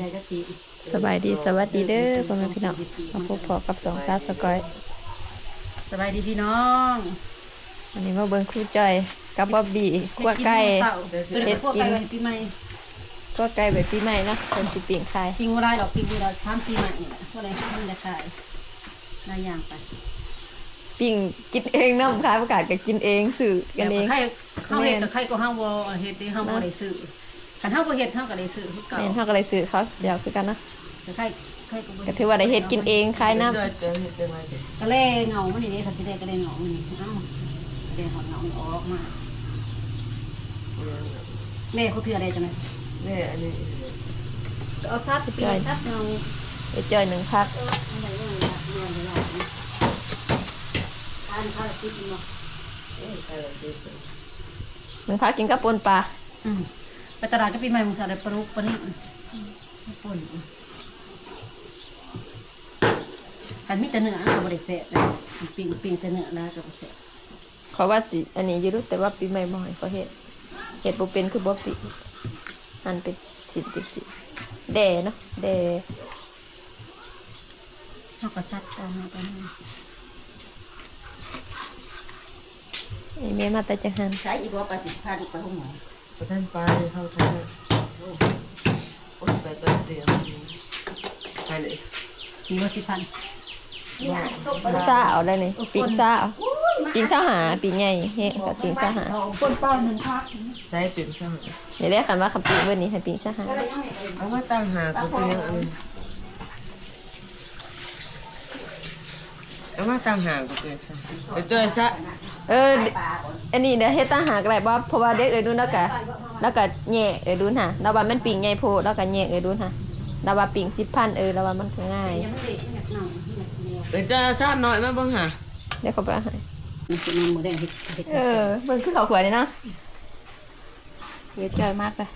ได้ก็จีสบายดีสวัสดีเด้อพ่อแม่พี่น้องมาพบพอกับสองสาวสกอย สบายดีพี่น้องวันนี้มาเบิ่งครู่จอยกับบ๊อบบี้คั่วไก่เฮ็ดคั่วไก่วันปีใหม่คั่วไก่แบบปีใหม่เนาะเป็นสิปิ่งขายปิ้งบ่ได้ดอกปิ้งบ่ได้ทำปีใหม่นี่แหละก็เลยมันจะขายหลายอย่างไปปิ่งกินเองเนาะขายประกาศก็กินเองสื่อกันเองใครเฮาเฮ็ดกับใครก็เฮาบ่เฮ็ดเฮาบ่ได้ซื้อ คันเฮาบ่เฮ็ดเฮาก็ได้ซื้อคือเก่าแม่นเฮาก็เลยซื้อเขาเดี๋ยวคือกันเนาะแต่ใครใครก็บ่ก็ถือว่าได้เฮ็ดกินเองขายน้ก็เลยเงามันนี่เด้คันสิได้ก็ได้เงามันนี่เอ้าได้หอดเงามันออกมาแม่เขาถืออะไรจังได๋แม่อันนี้เอาซัดไปปีนซัดเงาำไปจอยหนึ่งพัก อะไรอย่างเงี้ยเงินเวลาทานข้าวกินเนาะใครเราซื้อไปหนึ่งพักกินกับปนปลา อืม ไปตลาดก็ปีใหม่มึงสาได้ปลาลูกปลานี่ป่นกันมีแต่เนื้อก็บริเสธปิ้งปิ้งแต่เนื้อนะก็บริเสธขอว่าสิ อันนี้อยู่รู้แต่ว่าปีใหม่บ่ให้เขาเฮ็ดเฮ็ดบ่เป็นคือบ่ปิอันเป็นสิเป็นสิแด่เนาะแด่เขาก็ซัดตอนมาตอนนี้ไอ้แม่มาแต่จังหันใช้อีกว่าปฏิภาณไปห้องหมอ ประท่านไปเข้าทางโอ้ยไปไปเดียวไปเลยมีว่าสิพันซ่าเอาได้นี่ปิงซ่าเอาปิงซ่าหาปิงใหญ่เฮ้กับปิงซ่าหาคนเป้าหนึ่งพักใช้เป็นช่าเดี๋ยวเรียกคำว่าคำปิงเบอร์นี้ให้ปิงซ่าหาเอาว่าตั้งหาก็เป็นยังไง เอาว่าตั้งหาก็เป็นช่างไปตัวซะเออ อันนี้เดี๋ยวเฮ็ดตั้งหากอะไรบ่เพราะว่าเด็กเอ้ยดูแล้วก็แล้วก็แย่เอ้ยดูน่ะแล้วว่ามันปิงใหญ่โพดแล้วก็แย่เอ้ยดูน่ะแล้วว่าปิง10,000เออแล้วว่ามันก็ง่ายยังไม่เด็กไม่อยากนั่งไม่อยากเดียวไปตัวซะหน่อยมาเบิ่งหาเดี๋ยวเขาไปเอาให้มันจะนั่งมือแดงเห็ดเห็ดเออเบิ่งคือเขาขวดนี่เนาะเฮ็ดจ่อยมากเลย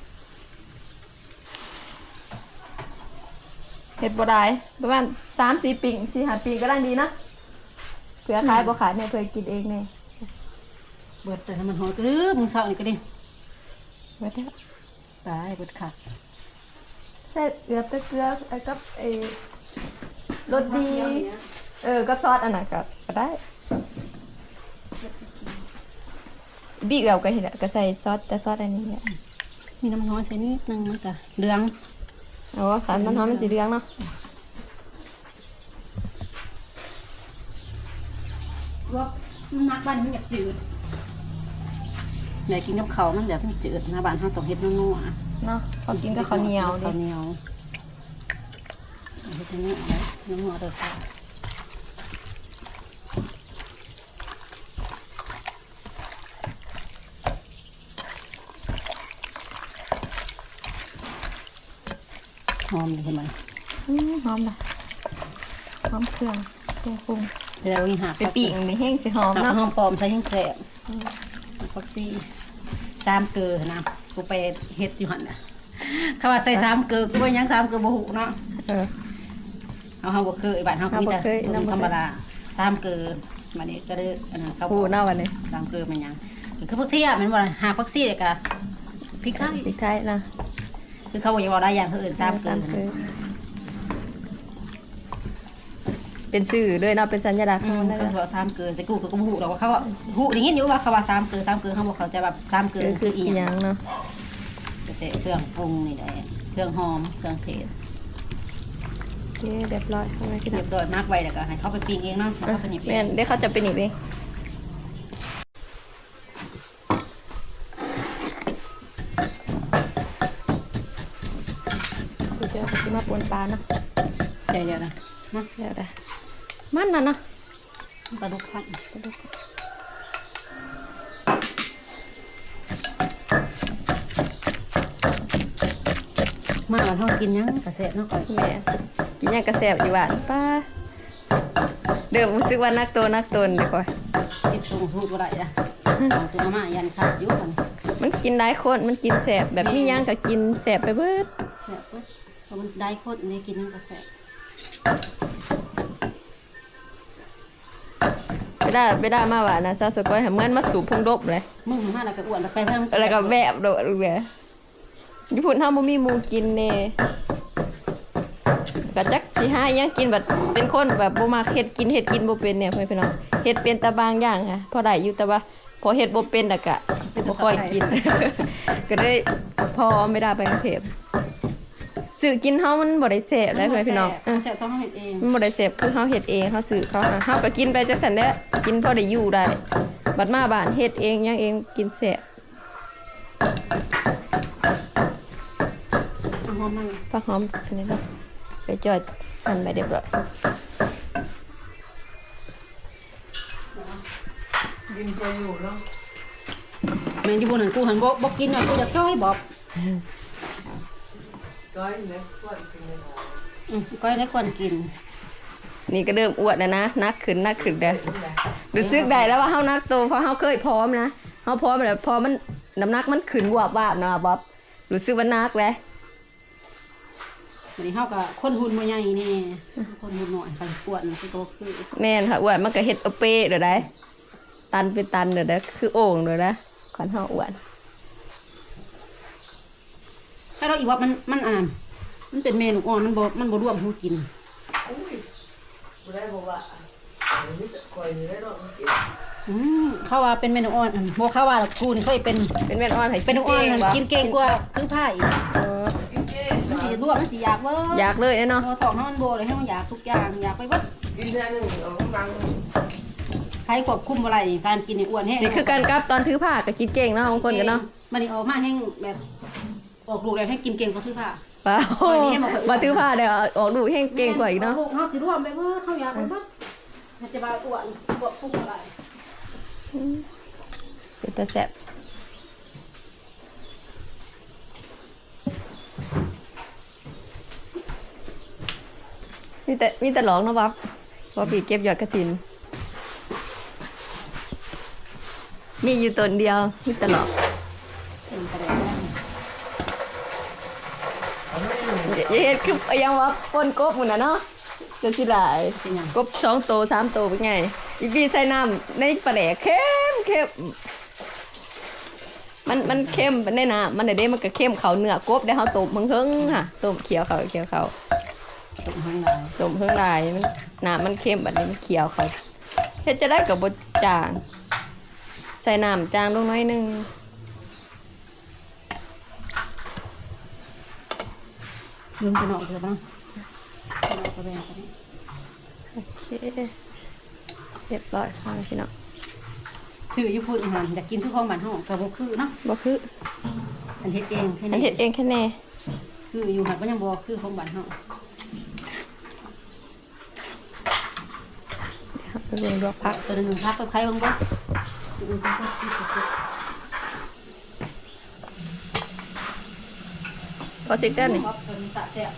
เฮ็ดบ่ได้ประมาณ3-4ปิง4-5ปิงก็ได้ดีนะ เผื่อขายบ่ขายเนี่ยเพื่อกินเองเนี่ยเบิดแต่มันหอยกรึบมึงเศร้านี่ก็ดิไว้เด้อตายเบิดขาดใส่เกลือตะเกลือไอ้กับไอ้รสดี เออก็ซอสอันนั้นก็ก็ได้บีเกลือก็เห็นแหละก็ใส่ซอสแต่ซอสอันนี้แหละมีน้ำน้อยใส่นิดนึงมันก็เหลืองเอาว่าขันมันหอมมันสีเหลืองเนาะ ว่า มันมักบ้านมันอยากจืดอยากกินกับเขาวมันอยากมันจืดนะบ้านเขาต้องเฮ็ดนัวๆเนาะพอกินกับข้าวเหนียวดิข้าวเหนียวเอาไปนี่เอาไว้น้ำหัวเด้อค่ะหอมดีใช่ไหม อืมหอมละหอมเครื่องเครื่องปรุง เดี๋ยวอีหักไปปีกนี่แห้งสิหอมหักเนาะหอมปลอมใส่หิ้งแสบฟักซี่สามเกลือนะกูไปเฮ็ดอยู่หันน่ะเขาว่าใส่สามเกลือกูว่าหยังสามเกลือบ่หูเนาะเออเอาเฮาบ่เคยบ้านเฮาก็มีแต่เฮาบ่เคยต้มธรรมดาสามเกลือมานี่ก็ได้อันนั้นเขาพูดเนาะวันนี้สามเกลือมันหยังก็คือพวกเที่ยแมันบ่หาฟักซี่เลยก็พริกไทยพริกไทยนะคือเขาบอกอย่าบอกได้อย่างเขาอื่นสามเกลือ เกลือเป็นสื่อด้วยเนาะเป็นสัญลักษณ์อืของมมันนะเขาบอกสามเกลือแต่กูก็บ่ฮู้หรอกว่าเขาว่าฮู้ได้ยินอยู่ว่าเขาว่าสามเกลือสามเกลือเขาบอกเขาจะแบบสามเกลือคือคืออีอีหหยัยังงเนาะแต่เครื่องปรุงนี่แหละเครื่องหอมเครื่องเทศโอเคเรียบร้อยเอาไว้กินเรียบร้อยมากไว้แล้วก็ให้เขาไปปิ้งเองเนาะแล้วเขาไปนี่แม่นได้เขาจะเป็นอีกเองกูเจอเขาสิมาปนปลาเนาะเดี๋ยวเดี๋ยวนะ มาเดี๋ยวได้มันน่ะเนาะปลาดุกพันมาก่อนเขากินหยังกระเสะเนาะก่อนแม่กินหยังกระแสบอยู่บ้านป้าเดิมรู้สึกว่านักโตนักตนดีกว่าสิบตรงทูดบ่ได้ละเอาตัวมายันขาดอยู่กันมันกินได้คนมันกินแสบแบบมีหยังก็กินแสบไปเบิดแสบเว้ยเพราะมันได้โคตรนี่กินหยังกระเสะ ไปได้ไปได้มาว่านะซาสก้อยให้เหมือนมาสู่พงดบเลยมึงมาแล้วก็อ้วนแล้วไปเพิ่มแล้วก็แบบโดดเลยญี่ปุ่นเฮาบ่มีหมูกินแน่ก็จักสิหาอิหยังกินแบบเป็นคนแบบบ่มักเฮ็ดกินเฮ็ดกินบ่เป็นเนี่ยเพื่อนพี่น้องเฮ็ดเป็นแต่บางอย่างค่ะพอได้อยู่แต่ว่าพอเฮ็ดบ่เป็นน่ะก็บ่ค่อยกิน ก็ได้พอไม่ได้ไปกรุงเทพ ซื้อกินเฮามันบ่ได้แซ่บเลยเพื่อนพี่น้องเออแซ่บท้องเห็ดเองมันบ่ได้แซ่บคือเฮาเฮ็ดเองเฮาซื้อเขาหาเฮาก็กินไปจังซั่นแหละกินพอได้อยู่ได้ บัดมาบ้านเฮ็ดเองหยังเองกินแซ่บเอาหอมมันผักหอมอันนี้เนาะไปจอดหั่นไปเรียบร้อยยิงใจอยู่เนาะแม่นอยู่บนนั้นกูหันบ่บ่กินอะกูอยากจ้อยบอก ก้อยเล็กกว่าจริงเลยอืมก้อยได้ก่อนกิน นี่ก็เริ่มอ้วนแล้วนะนักขึ้นนักขึ้นเด้อรู้สึกได้แล้วว่าเฮานักโตเพราะเฮาเคยพร้อมนะเฮาพร้อมแล้วพอมันน้ำหนักมันขึ้นวาบวาบนะบ๊อบรู้สึกว่านักแล้ววันนี้เฮาก็คนหุ่นบ่ใหญ่นี่คนหุ่นน้อยไปปวดคือโตคือแม่นค่ะอ้วนมันก็เฮ็ดเอาเป้เด้อได้ตันเป็นตันเด้อเด้อคือโอ่งเด้อนะขวัญเฮาอ้วน ถ้าเราอีกว่ามันมันอ่าน มันเป็นเมนูอ่อนมันบ่มันบ่ร่วมหูกินอุ้ยกูได้บอกว่าอันนี้จะคอยนี่ได้เนาะอืมเขาว่าเป็นเมนูอ่อนอันบ่เขาว่ากูนี่เคยเป็นเป็นแม่นอ่อนให้เป็นอ่อนก่งมันบ่กินเก่งกว่าคือผ้าอีกเออกินเจ๊มันสิร่วมมันสิอยากเบิ่อยากเลยเนาะพอท้องเฮามันบ่เลยให้มันอยากทุกอย่างอยากไปเบิดกินแค่หนึ่งเอากำลังใครควบคุมบ่ได้การกินนี่อ้วนแฮงสิคือกันกับตอนถือผ้าก็กินเก่งเนาะบางคนกันเนาะมันนี่ออกมาแห้งแบบ ออกลูกแล้วให้กินเก่งกว่าคือผ้า ว้าวโอ้ยนี่ให้บอกว่ามาถือผ้าเดี๋ยวออกดูแห้งเก่งกว่าอีกเนาะลูกเฮาสิร่วมไปเบิดเฮาอยากไปเบิดมันจะมาอ้วนควบคุมบ่ได้เป็นตาแซ่บมีแต่มีแต่หลองเนาะบ๊อบบ๊อบปีเก็บยอดกระถิน มีอยู่ตนเดียวมีแต่หลอก เป็นกระแดง อย่าอย่าเฮ็ดคือยังว่าปนกบหมันนะเนาะจะสิหลายเป็นหยัง กบสองโตสามโตเป็นไงอีปีใส่น้ำในปลาแดกเข้มเข้มมันมันเข้มในน้ำมันได้เด้มันก็เข้มเขาเนื้อกบได้เขาต้มเพิ่งๆค่ะต้มเขียวเขาเขียวเขาตรงข้างในต้มเพิ่งลายมันน้ำมันเข้มแบบนี้มันเขียวเขาเฮ็ดจะได้กับบดจาง ใส่น้ำจางลงน้อยหนึง ลืมไปหน่อยเถอะบ้างเอากระแดงไปนี่โอเคเรียบร้อยค่ะพี่น้องชื่ออยู่พูดอีหันอยากกินคือของบ้านเฮาก็บ่คือเนาะบ่คืออันเฮ็ดเองใช่ไหมอันเฮ็ดเองแค่แน่คืออยู่หักก็ยังบ่คือของบ้านเฮาครับไปเบิ่งดอกพักตัวหนึงพักไปใครบ้างบ่อืม พอสิกได้นี่บ่ตัวนี้สะแซ่บ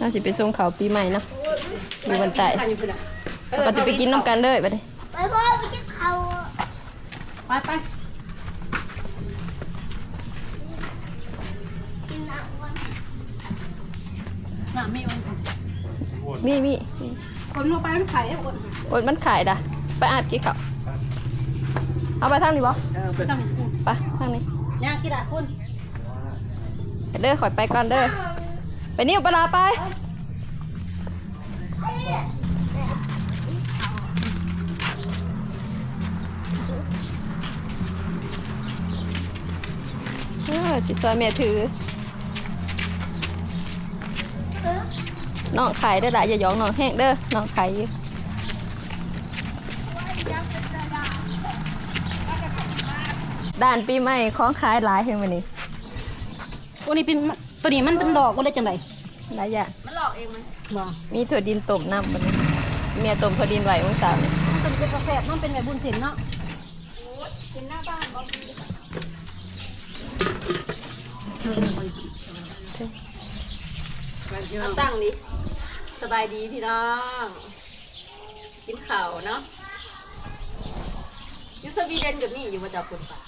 น่าสิไปส่งเขาวปีใหม่เนาะอยู่วันใต้อยู่พุ่นน่ะก็จะไปกินน้ำกันเด้อไปดิไปพ่อไปกินข้าวไปไปกินน้ำวันน่ะไม่อ้วนมีมีคนลงไปมันไข่อ้วนโอ๊ยมันขายด่ะไปอาบกี่เขาว เอาไปทางนี้บ่เออไปต้องซื้อไปทางนี้ย่างกี่ดาคนเด้อขอยไปก่อนเด้อไปนิ้วปลาไปเออสิซอยแม่ถือน้องขายเด้อด่ะอย่าหยองน้องแห้งเด้อน้องขายอยู่ ด่านปีใหม่ของขายหลายเห็นไหมนี่ตัวนี้เป็นตัวนี้มันเป็นดอกก็เลยจังไดหลายอย่างบ่มีถั่วดินต้มน้ำบัดนี้เมียต้มถั่วดินไหวองศาเนี่ยมันเป็นกาแฟมันเป็นแบบบุญศิลป์เนาะกินหน้าบ้านบ่ตั้งดิสบายดีพี่น้อง กินข้าวเนาะอยูสวีเดนกับนี่อยู่มาจากคนป่ะ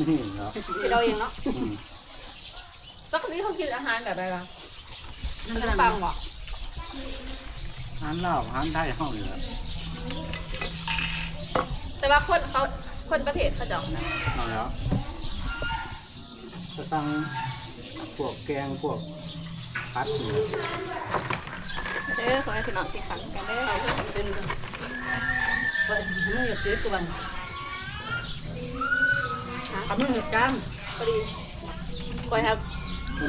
นี่เนาะเป็นเราเองเนาะอืมแล้วคนนี้เขากินอาหารแบบอะไรล่ะมันขนกำลัมงปังเหรออาหารลาวอาหารไทยเฮานี่แหละแต่ว่าคนเขาคนประเทศเขาจะเอาแล้วภาษตั้งพวกแกงพวกพัดนี่เด้อขอให้พี่น้องกินข้าวกันเด้อ เป็นเปิดมือซื้อตัวบัง ทำมือจามพอดีคอยครับ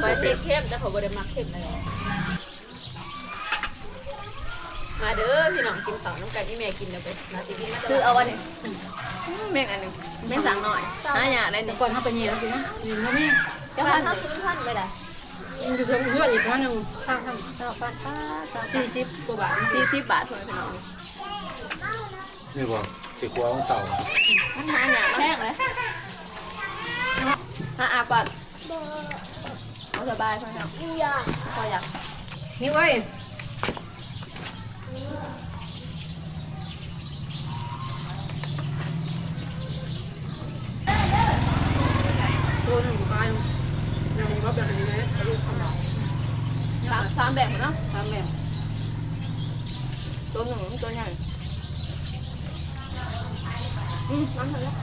คอยเซ็กเข้มแต่เขาบ่ได้มักเข้มเลยมาเด้อพี่น้องกินข้าวน้ำกันที่แม่กินแล้วไปนาทีนี้มาคือเอาวันนี้แม่งอันหนึงแม่งสั่งหน่อยหาหยาได้แต่นี่ก่อนเขาไปเยี่ยมสินะยืนก็มีจะพาเขาซื้อพันไปได้ยืนอยู่เพื่อนเพื่อนอีกครั้งหนึ่งข้างข้างเจ้าพันป้าเจ้าสี่สิบกว่าบาทสี่สิบบาทเท่านั้นพี่น้องนี่บอกสิขัวของเต่ามันหาหยาแพงเลย หาอาปัดเอาสบายพี่น้องอยากพออยากนี่เว้ยตัวหนึ่งขายยังรับแบบนี้เลยลูกขนาด สามสามแบบเนาะ สามแบบ ตัวหนึ่งตัวใหญ่อืมน้ำมันแล้ว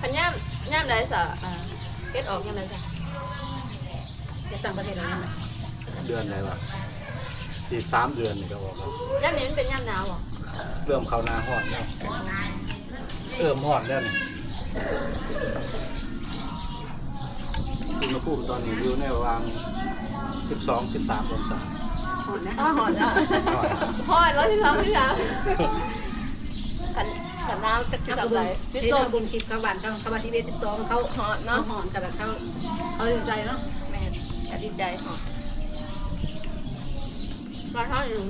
ขันย่ามย่าม ได้สะอ่าเก็ดออกย่ามได้สะจะต่างประเทศอะไรนะเดือนไหนวะที่สามเดือนนี่ก็บอกว่าย่ามนี้มันเป็นย่ามหนาวเหรอเริ่มเข้าหน้าห้อนแล้วเริ่มห้อนแล้วนี่อุณหภูมิตอนนี้อยู่ในระหว่าง 12 13องศาอ่อนนะอ๋อหอนแล้วห้อนหอนแล้วที่ทำที่ทำขัน ขันน้ำจะถ้าจับบุไหลญที่ที่ต้ต้นนบุญคิดเขาบ้านเขาเขาบ้านที่เวสิบสองเขาหอนเนาะหอนแต่ละเขาเขาดีใจเนาะแม่จะดีใจหอนมาท่าอยู่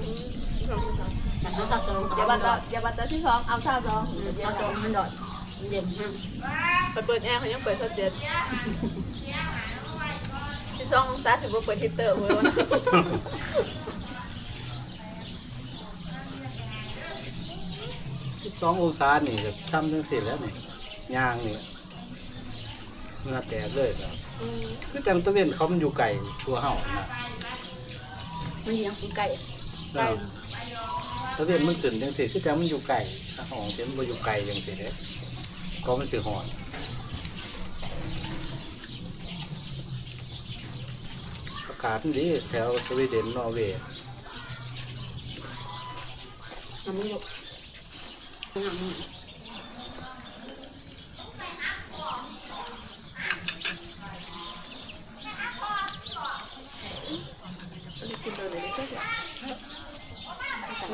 ที่ทำที่ทำแต่เขาสับสนอย่าบัตรอย่าบัตรที่ท้องเอาซาซองเขาจองมันดอดเย็นฮะไปเปิดแอร์เขายังเปิดสเจ็ดที่ท้ององศาถือว่าเปิดฮีเตอร์เลย วะ12องศานี่ก็ทำจังซี่แล้วนี่ย่างนี่เมื่อแตกเลยครับคือแต่ตะเวนเขามันอยู่ไกลตัวเฮานะมันยังไก่ไก่ตะเวนมันขึ้นจังซี่คือแต่มันอยู่ไกลถ้าห้องเต็มบ่อยู่ไกลจังซี่เด้ก็มันสิฮ้อนอากาศมันดีแถวสวีเดนนอร์เวย์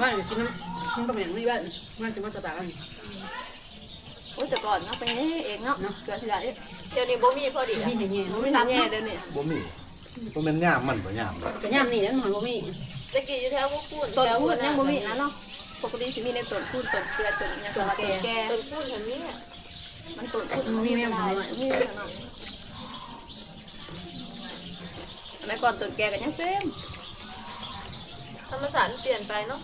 ว่ากินน้ำมันก็เหม็นไม่บ้านมันจะมาตะตากันโอ้ยแต่ก่อนเนาะไปนี่เองเนาะเกิดที่ไหนเดี๋ยวนี้บ่มีพอดีมีแต่เงี้ยบ่มีทำแย่เดี๋ยวนี้บ่มีบ่แม่นย่ามมันบ่ย่ามกกระยำนี่นั่นมันก็มีตะกี้อยู่แถวพวกคูนต้นคูนยังบ่มีนะเนาะ ปกติสิมีในต้นคูนต้นเกลือต้นยังต้นแก่ต้นคูนทันนี้มันต้นคูนมีแม่หน่อยมีแม่หน่อยสมัยก่อนต้นแก่กันยังเต็มธรรมศาสตร์เปลี่ยนไปเนาะ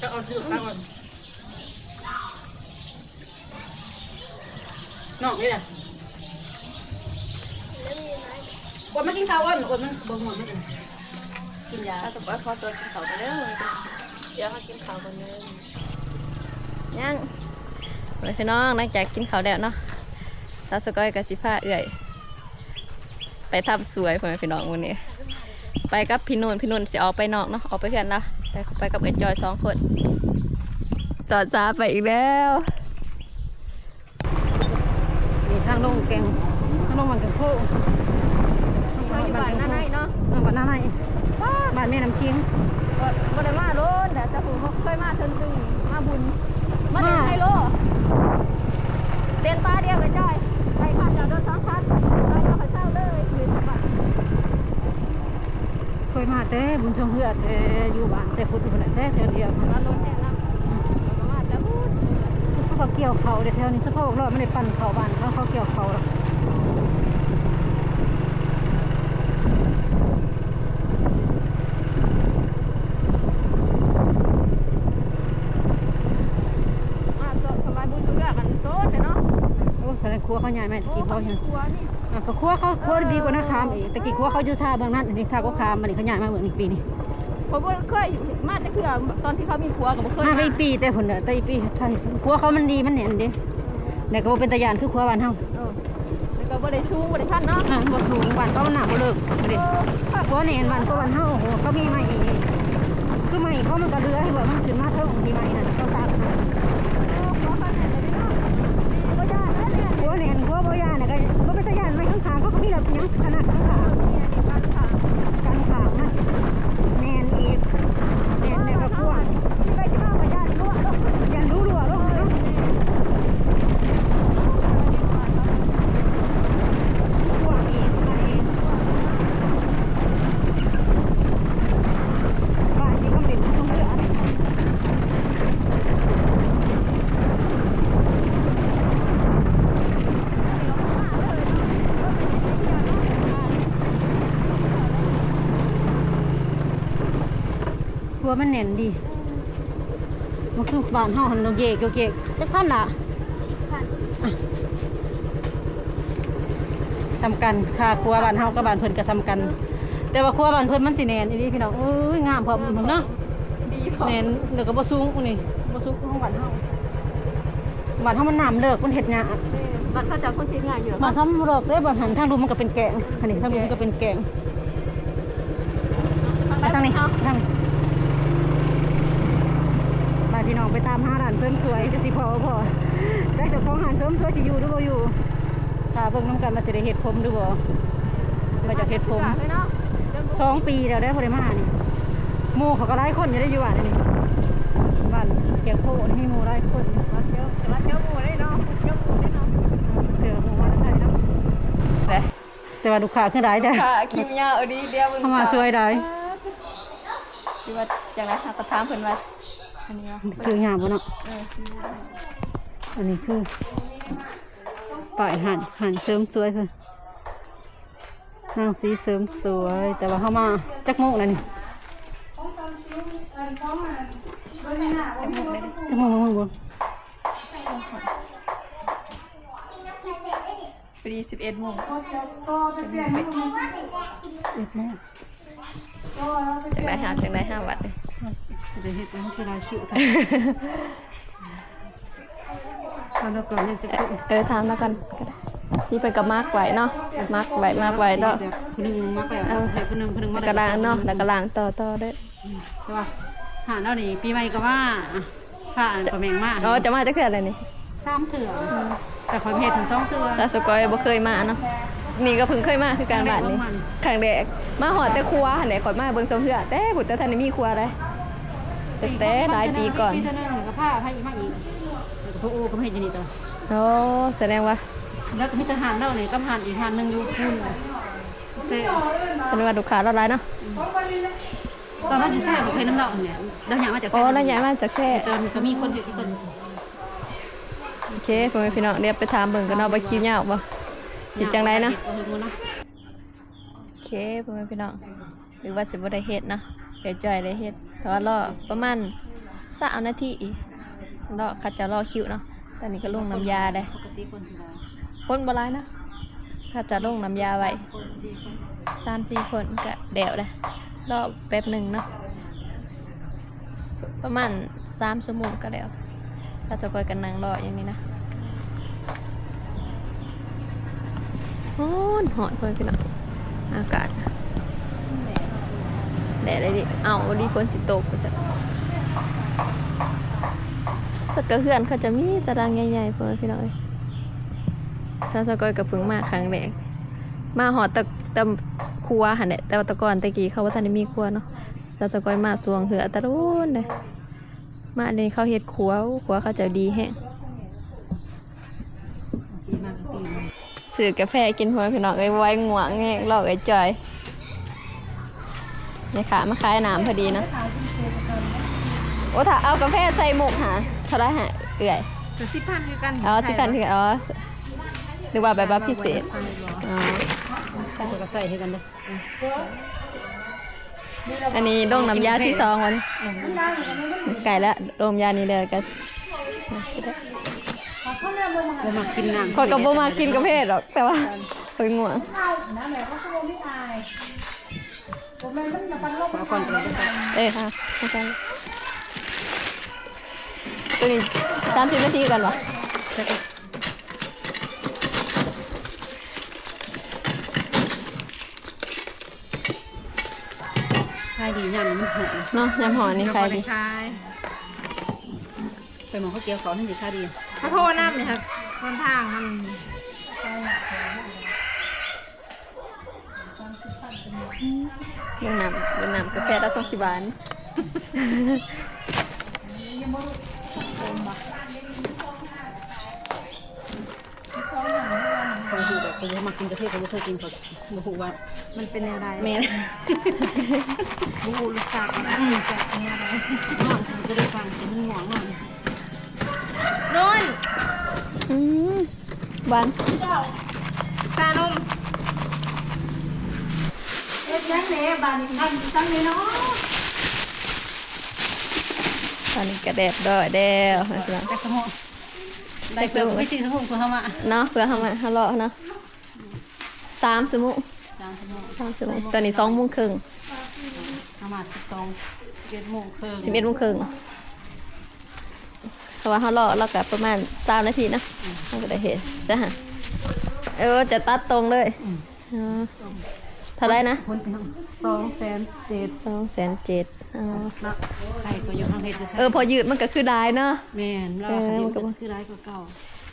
จะเอาซื้อตั้งก่อนนอกนี่แหละคนมากินข้าวอ่อนคนมันบ่หมดไม่กิน กินยาถ้าสมมติว่าพอตัวกินข้าวกันเด้อเดี๋ยวเขากินข้าวกันเด้อยังพี่น้องหลังจากกินข้าวแล้วเนาะสาวสก้อยกับสิผ้าเอื่อย ไปทำสวยพ่อแม่พี่น้องวันนี้ ไปกับพี่นุ่นพี่นุ่นสิออกไปนอกเนาะออกไปเพื่อนเนาะแต่เขาไปกับเอ็นจอยสองคน จอดซาไปอีกแล้วมีทางลงแกงทางลงมันกันโค้งอยู่บ้านหน้าในเนาะเออบ้านหน้าในบ้านแม่น้ำคิงบ่บ่ได้มาโลนแต่จะผมเคยมาเทินตึงมาบุญ มาเดินไฮโลเรียนตาเดียวกับจอยไปข้ามจากโดนสองพันไปก็ไปเช่าเลยหมื่นบาทเคยมาแต่บุญชงเฮือแต่อยู่บ้านแต่พุทธคนแต่แถวเดียวแล้วรถแน่นะแล้วก็มาแต่พูดเขาก็เกี่ยวเขาเดี๋ยวแถวนี้สะโพกรอดไม่ได้ปั่นเขาบ้านเขาเขาเกี่ยวเขาหรอก มาสสบายบุญทุกอย่างกันโซ่เนาะ โอ้แต่ครัวเขาใหญ่ไหมตะกี้ เขาเห็นครัวนี่อะก็ครัวเขาครัวดีกว่านะคามอีกตะกี้ครัวเขาจะท่าเบื้องนั้นอันนี้ท่าก็คามมันนี่เขาใหญ่มากเหมือนอีกปีนี้ผมบ่เคยมาแต่คือตอนที่เขามีผัวก็บ่เคยมามาไปปีแต่ผลเด้อแต่อีปีใช่ครัวเขามันดีมันแน่นเด้แต่ก็บ่เป็นตะยานคือครัวบ้านเฮาเออแล้วก็บ่ได้ชูบ่ได้ทันเนาะอะบ่สูงบ้านเขาหนาบ่เลิกเด้ครัวแน่นบ้านเขาบ้านเฮาโอ้โหเขามีไม้คือไม้เขามันก็เลื้อยให้ว่ามันขึ้นมาเท่าของที่ไม้นั่นเขาสร้างมาครัวแน่นครัวบ่ยานน่ะก็บ่เป็นตะยานไม้ข้างๆเขาก็มีแบบหยังขนาดข้างๆกันขางนะแน่นอีกแน่นแล้วก็ครัวไปที่บ้านก็ยานครัวยันรู้รัวลงเนาะ พวกอีกมาเองบ้านที่เขาเด็กต้องเลือหัวมั นแน่นดีมันคือบ้านเฮาหันโลเกกโลเกกจักพันล่ะสิบพันสำคัญค่าครัวบ้านเฮากับบ้านเพิ่นก็สำคัญ แต่ว่าครัวบ้านเพิ่นมันสิแน่นอีหลีพี่น้องเอ้ยงามพร้อมเนาะดีพอแน่นแล้วก็บ่สูงอุ้นี่บ่สูงของบ้านเฮาบ้านเฮามันน้ำเลิกมันเฮ็ดยากบัดเขาจะคนสิง่ายอยู่บ้านทำเลิกเด้บ้านหันทางรูมันก็เป็นแกงอันนี้ทางรูมันก็เป็นแกงไปทางนี้ทางนี้ ไปพี่น้องไปตามหาร้านเสริมสวยจะสิพอบ่พอได้เจ้าของร้านเสริมสวยสิอยู่หรือบ่อยู่ถ้าเบิ่งนํกันว่าสิได้เฮ็ดผมหรือบ่มาจากเฮ็ดผมเลยเนาะสองปีแล้วได้พอได้มานี่หมู่เขาก็หลายคนอยู่ได้อยู่บ้านนี่บ้านเกียงโพนี่มีหมู่หลายคนวัดเจ้าวัดเจ้าหมู่ได้เนาะเจ้าหมู่ได้เนาะเจอหมู่ว่าได้เนาะแต่แต่ว่าลูกค้าขึ้นหลายได้ค่ะคิวยาวดีเดียวเข้ามาช่วยได้ที่ว่าจังได๋ค่ะก็ถามเพิ่นว่า อันนี้เนาะคืองามบ่เนาะเอออันนี้คือป้ายหันหันเสริมสวยคือนางสีเสริมสวย แต่ว่าเข้ามาจักโมงแล้วนี่จักโมงจักโมงบ่พอดี11โมงเอ็ดโมงจังได๋หาจังได๋หาวัดเลย สิได้เฮ็ดมันคือรายชื่อค่ะตอนแล้วก่อนยังจะพูดเออถามแล้วกันก็ได้ที่เป็นกับมาร์กไว้เนาะมาร์กไว้มาร์กไว้เนาะคนหนึ่งมักแล้วเด็กคนหนึ่งคนหนึ่งมากระลางเนาะแล้วก็ล้างต่อต่อเด้อใช่ป่ะหาแล้วนี่ปีใหม่ก็ว่าผ่านประแมงมากอ๋อจะมาจักเทื่ออะไรนี่สามเถื่อแต่คนเห็ดถึงสองเถื่อซาสุกอยบ่เคยมาเนาะนี่ก็เพิ่งเคยมาคือการบ้านนี่ครั้งแรกมาหอดแต่ครัวหั่นแหละข่อยมาเบิ่งซอมเทื่อแต่บุตรท่านได้มีครัวได้ แต่แต่หลายปีก่อนปีเท่านั้นก็ผ้าผ้มาอีกพวกอูก็ไม่เห็นนี่ตัวโอ้แสดงว่าแล้วก็มีทหารเล่านี่ยก็ผ่านอีกทางหนึ่งอยู่คุณเซ่แสดงว่าลูกค้าเราหลายเนาะตอนนั้นอยู่แซ่บเคยน้ำเล่าเนี่ยแล้วอย่างมาจากโอ้แล้วย้ายมาจากแช่ตอนก็มีคนอยู่ที่คนโอเคพ่อแม่พี่น้องเดี๋ยวไปถามเบิ่งกันเนาะว่คิวยาวบ่จิตจังไดเนาะโอเคพ่อแม่พี่น้องหรือว่าสิบ่ได้เฮ็ดเนาะเดี๋ยวจ่อยได้เฮ็ด ราะว่ารอประมาณ20นาทีรอเขาจะรอคิวเนาะตอนนี้ก็ลงน้ำยาได้ปกติคนที่เราคนบ่หลายนะเขาจะลงน้ำยาไว้3-4คนก็เดี๋ยวได้รอแป๊บหนึ่งเนาะประมาณ3ชั่วโมงก็แล้วถ้าจะคอยกันนั่งรออย่างนี้นะโอ้หอนพ่อแม่พี่น้องอากาศ แดดเลยดิ เอาดีฝนสิตกก็จะสกกะเฮือนเขาจะมีตารางใหญ่ๆเพื่อนพี่น้อยซาสกอยกับพึ่งมาครั้งแรกมาหอตะตะครัวหันแหละแต่ตะกอนตะกี้เขาว่าท่านมีครัวเนาะซาสกอยมาสวงเหือตะรุ่นเลยมาในเขาเฮ็ดครัวครัวเขาจะดีแฮงซื้อกาแฟกินเพื่อนพี่น้องเอ้ยไว้ง่วงแงกหลอกไอ้จอย นี่ค่ะมาขายน้ำพอดีเนาะโอ้ถ้าเอากาแฟใส่หมกหาเท่าไรหาเอื่อยจะสิพันคือกันอ๋อที่กันที่กันอ๋อหรือว่าแบบว่าพิเศษอ๋อใส่ก็ใส่ให้กันเด้ออันนี้ดงน้ำยาที่สองวันไก่ละดงยานี้เลยกันบ่มักกินน้ำคอยกับโบมากินกาแฟหรอกแต่ว่าคอยง่วง เอาก่อนเลยนะคะเอ้ยค่ะเข้าใจตัวนี้สามสิบนาทีกันวะขายดียำมันหอมเนาะยำห่อนี่ใครดีขายไปหมองข้าวเกี๊ยวเขานั่นสิขายดีถ้าโทษน้ำเนี่ยครับคนทางมัน เวียดนามเวียดนามกาแฟละสองสิบบาทคอยดูแบบคนที่มากินกาแฟคนที่เคยกินเขาบอกหูว่ามันเป็นอะไรเมนบูรู้จักนะจักเนี่ยอะไรหอมสิก็ได้ฟังเป็นห่วงหน่อยนุ่นอืมหวานตานุ่ม เอ็ดยังเนี่ยบานอีกท่านตั้งเลยเนาะตอนนี้กระแดดดอยแล้วนะพี่น้องแต่สมองได้เปลือกไม่ตีสมองคือเขามาเนาะเพื่อทำมาฮัลโหลเนาะสามสมุจานสมองสามสมุตอนนี้สองโมงครึ่งเขามาสิบสองเจ็ดโมงครึ่งสิบเอ็ดโมงครึ่งเพราะว่าฮัลโหลเรากับประมาณสามนาทีนะเราก็ได้เห็นจ้ะฮะเออจะตัดตรงเลยเออ เท่าไรนะคนที่สองแสนเจ็ดสองแสนเจ็ดอ๋อนะใครก็อยู่ทางเฮ็ดอยู่เออพอยืดมันก็คือได้เนาะแม่นแล้วคันนี้ก็คือร้ายกว่าเก่า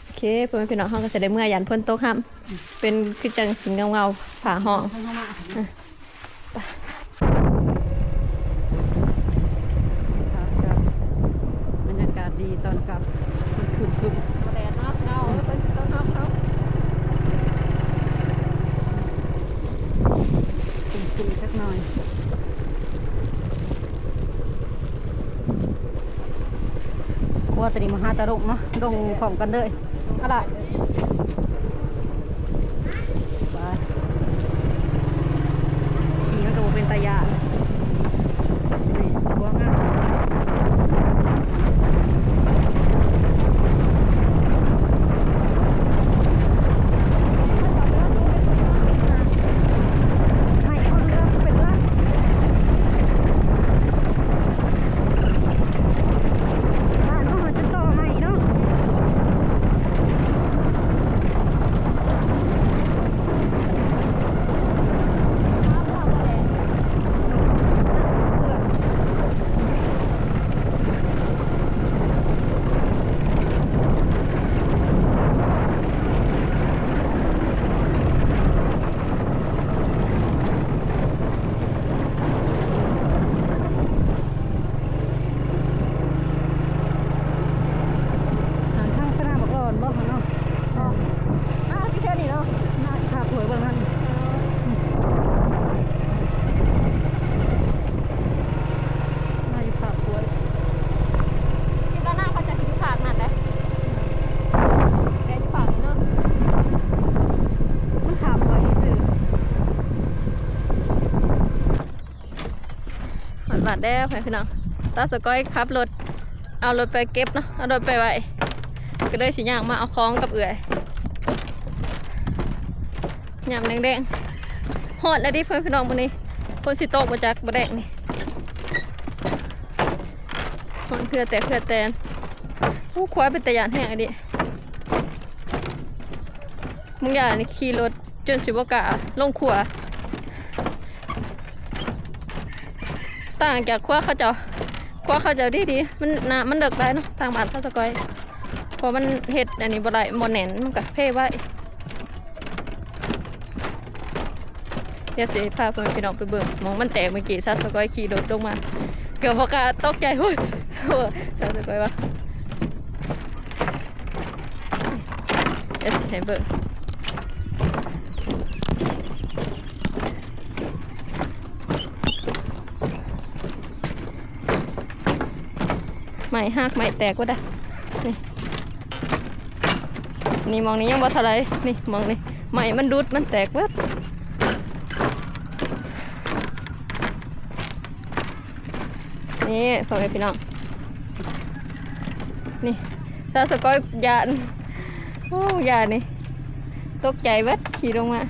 โอเคเพื่อนพี่น้องห้องก็จะได้เมื่อยันพ่นโต๊ะห้ามเป็นคือจังสิงเงาๆผ่าห้อง ทั้งเข้ามาบรรยากาศดีตอนกลับคืนคืน แดดเนาะเงาต้นต้นห้องเขา คืนคืนสักหน่อยว่า ตอนนี้มาหาตาลงเนาะลงของกันเลยอะไรไปขี่ก็ดูเป็นตายานนี่บัวงาม ให้คนเลือกเป็นละบ้านเขาหาจะต่อให้เนาะ ทางข้างสนามบอกก่อนบอกเขาเนาะ อ้าวที่เท่านี้เนาะ ขาป่วยบางนั้น มาอยู่ฝากปวดที่ด้านหน้าเขาจะอยู่ฝากนั่นแหละแกอยู่ฝากนี่เนาะ มันขามไว้สื่อ หอนบาดแด้ไปพี่น้องตาสก้อยขับรถเอารถไปเก็บเนาะเอารถไปไว้ก็เลยสิย่างมาเอาของกับเอื่อยยำแดงๆหอดแล้วดิเพื่อนพี่น้องวันนี้คนสิโตกมาจากบะแดงนี่หอนเพื่อแต่เพื่อแตนผู้ควายเป็นตะยานแห้งอันนี้มึงอย่านี่ขี่รถจนสิบกาลงขัว ต่างจากขั้วเขาเจ้าขั้วเขาเจ้าดีดีๆมันน้ำมันเลิกได้เนาะทางบ้านท่าสกอยเพราะมันเห็ดอันนี้บ่ได้บ่แหน่นมันก็เพ่ไว้เดี๋ยวสิพาเพื่อนพี่น้องไปเบิ่งมองมันแตกเมื่อกี้ซาสกอยขี่รถลงมา เกือบพอกาตกใจเฮ้ยโอ้ซาสกอยว่าเดี๋ยวสิให้เบิ่ง ไม่หักไม่แตกก็ได้นี่นี่มองนี้ยังบ่เท่าไรนี่มองนี่ไม่มันดูดมันแตกเว้ยนี่ขอไปพี่น้องนี่ตาสกอยยานโอ้ยานนี่ตกใจเว้ยขี่ลงมา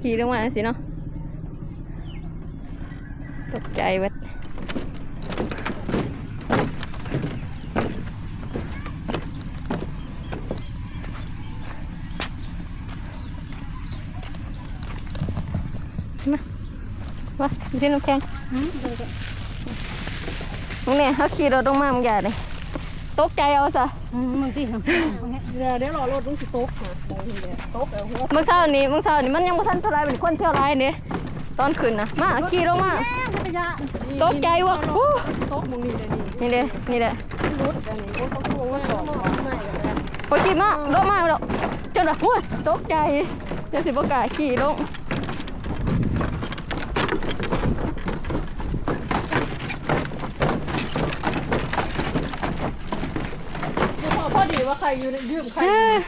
ขี่ลงมาสิเนาะ มาว่าที่น้ำแข็งมึงเนี่ยเขาขี่รถลงมามึงอย่าเลยตกใจเอาซะบางทีเดี๋ยวเดี๋ยวรอรถลุงสิโต๊ะค่ะโต๊ะแล้วหัวมึงเศร้านี้มึงเศร้านี้มันยังบ่ทันเท่าไรเป็นคนเที่ยวไรเนี่ยตอนขึ้นนะมาขี่ลงมาจักรยานตกใจว่ะโอ้โต๊ะมึงนี่เลยนี่นี่เด้นี่แหละรถอันนี้โอ้เขาลงมาสองไม่กันแล้วพอขี่มาลงมาแล้วจนแบบหุ้ยตกใจเดี๋ยวสิบกล้าขี่ลง พ อดีว่าใครยืมยืมใครเอ้ย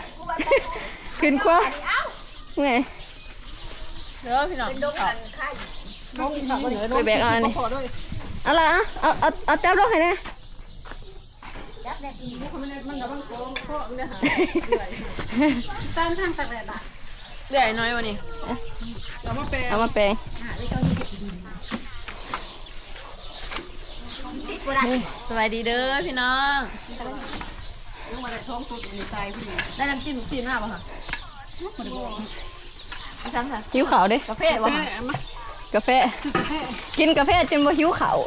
ขึ้นกว่าไงเด้อพี่น้องน้องขับมาเหนือไปแบกเอาอันนี้พอด้วยเอาละอะเอาเอาเอาจับลงให้แน่มันกับมันโกงเพราะเนี่ยหาตามทางตะแลดอะเดี๋ยวน้อยวันนี้เรามาแปลเอามาแปลงสบายดีเด้อพี่น้อง ลงมาในท้องตัวในใจพี่ได้น้ำจิ้มซีนหน้าป่ะคะไม่ซ้ำค่ะหิวขาวเด้กาแฟวะแม่มากาแฟ กินกาแฟจนบ่หิวขาว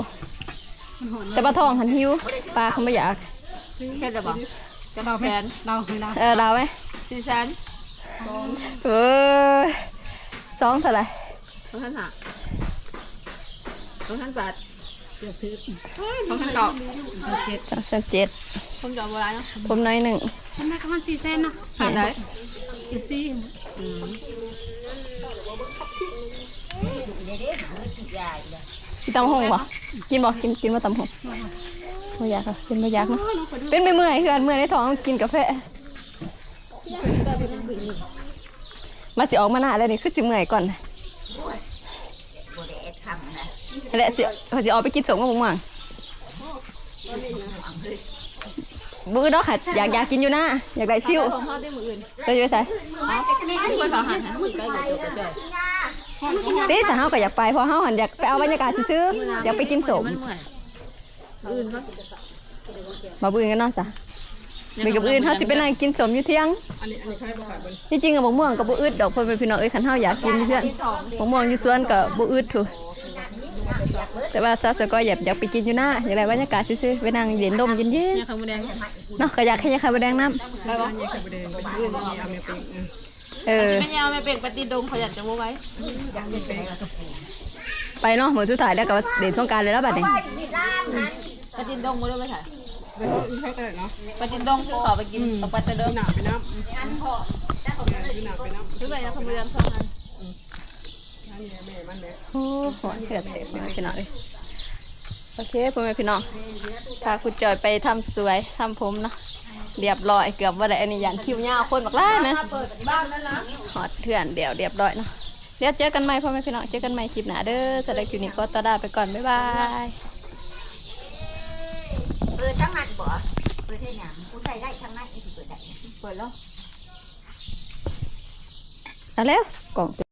แต่ปลาทองหันหิวปลาเขาไม่อยากแค่จะบอกจะมาแฟนเราเวลาเออดาวไหมซีซันเออสองเท่าไหร่สองพันห้าสองพันแปดเกือบถือ สองพันเก้าสองแสนเจ็ดผมจะเอาโบราณเนาะผมน้อยหนึ่งทำไมก็มันสี่เส้นนะผ่านได้สี่สี่อืมกินตำหงบ่กินบ่กินกินมาตำหงไม่อยากค่ะกินไม่อยากนะเป็นไม่เมื่อยคือกันเมื่อยในท้องกินกาแฟมาสิออกมาหน้าแล้วนี่คือสิเมื่อยก่อน นั่นแหละสิเขาสิออกไปกินสมกับหมูหมังบื้อดอกค่ะอยากอยากกินอยู่นะอยากได้ฟิวของเขาได้มืออื่นจะอยู่ไสทุกคนขอหันหันมือใกล้เดี๋ยวจบกันเจ้ตีสาวก็อยากไปเพราะเฮาหันอยากไปเอาบรรยากาศซื้ออยากไปกินสมมันเมื่อยอื่นมาบื้อกันเนาะซะไปกับอื่นเฮาสิไปนั่งกินสมอยู่เที่ยงที่จริงกับมะม่วงกับบ่อึดดอกเพิ่อนเป็นพี่น้องเอ้ยคันเฮาอยากกินเพื่อนมะม่วงอยู่สวนกับบ่อึดถู แต่ว่าซาสก็อยากอยากไปกินอยู่หน้าอยากได้บรรยากาศซื่อๆไปนั่งเย็นลมเย็นเนี่ยข้าวหมูแดงๆเนาะก็อยากให้ยาคาบแดงน้ำไปวะนี่คือประเด็นเป็นเรื่องนี้เอาเมียเป็นเออไม่ยาวไม่เป็นปฏิดงเขาอยากจะโม้ไว้ไปเนาะมื้อสุดท้ายแล้วก็เด่นสงกรารเลยแล้วบัดนี้ปฏิดงมาด้วยไปถ่ายเป็นอีกแค่แต่เนาะปฏิดงคือขอไปกินตกปลาตะเดิมหนาไปน้ำอันพอหนาไปน้ำซื้อไปนะข้าวหมูแดงสองอัน อันนี้แม่มันแม่โอ้หวานเถื่อนเต็มเลยพี่น้องเอ้ยโอเคพ่อแม่พี่น้องพาคุณจอยไปทำสวยทำผมเนาะเรียบร้อยเกือบว่าได้อันนี้ยันคิวยาวคนบักหลายไหมเปิดบ้านแล้วนะหอดเถื่อนเดี๋ยวเรียบร้อยเนาะเดี๋ยวเจอกันใหม่พ่อแม่พี่น้องเจอกันใหม่คลิปหน้าเด้อสำหรับคลิปนี้ก็ตาดาไปก่อนบ๊ายบายเปิดทั้งนั้นบ่เปิดให้หยังกูใส่ได้ทั้งนั้นอีสิเปิดได้เปิดแล้วเอาแล้วกล่อง